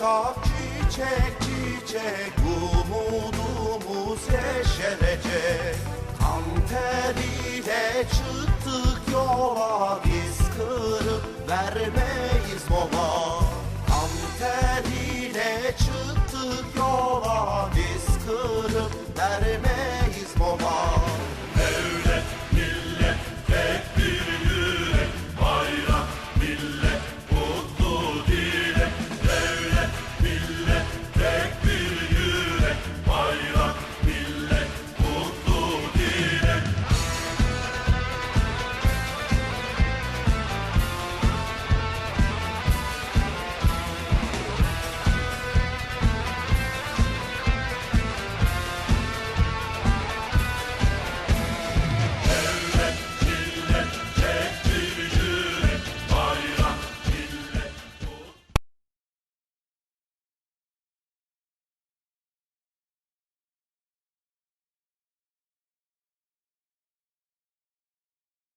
Yaprak çiçek çiçek umudumuz yeşerecek. Kan teriyle çıktık yola biz kırıp verme